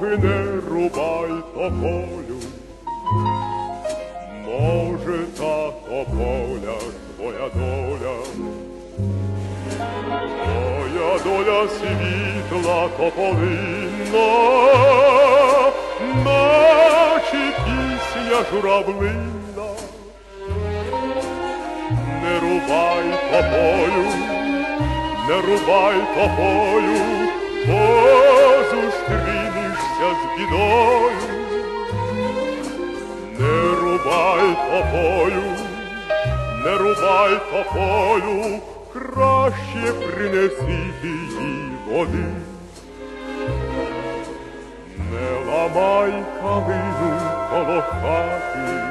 Ноги не рубай тополю, може та тополя твоя доля, твоя доля світла тополина, наче пісня журавлина, не рубай тополю, не рубай тополю, зустрінешся з бідою. Не рубай тобою, не рубай тобою, краще принеси її води. Не ламай калину коло хати,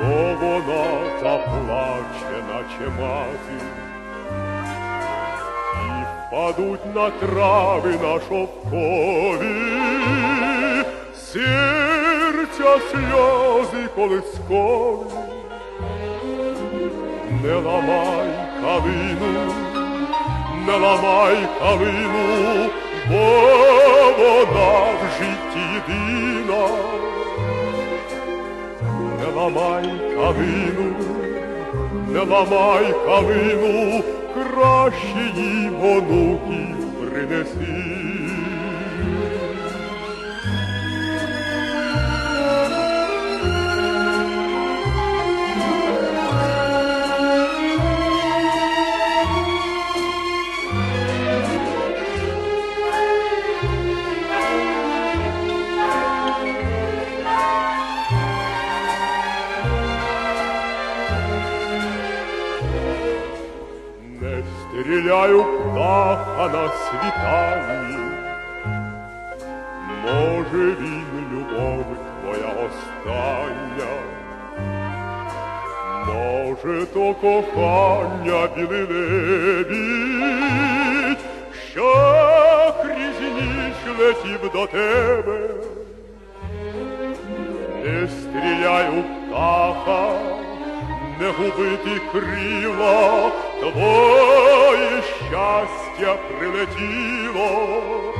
бо вона заплаче, наче мати, і впадуть на трави на шовкові, серця сльози колискові. Не ламай калину, не ламай калину, бо вона в житті єдина не ламай калину, не ламай калину, їй онуків принеси. Не стріляю птаха на світанні, може він любов твоя остання, може то кохання білий що крізь ніч летів до тебе. Не стріляй у птаха, не губити крила, твоє щастя прилетіло.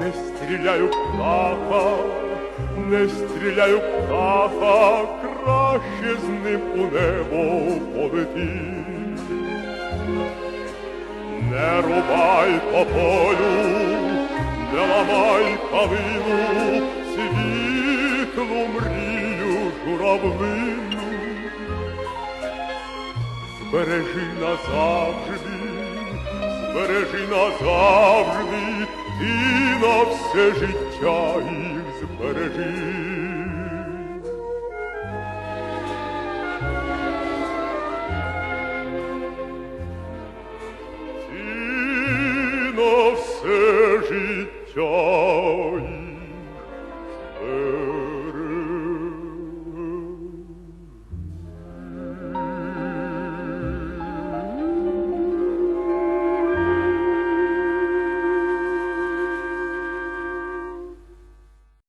Не стріляй у птаха, не стріляй у птаха, краще з ним у небо полети. Не рубай тополю, не ламай калину, світлу мрію журавлину. Збережи назавжди, збережи назавжди, і на все життя їх збережи. Ти на все життя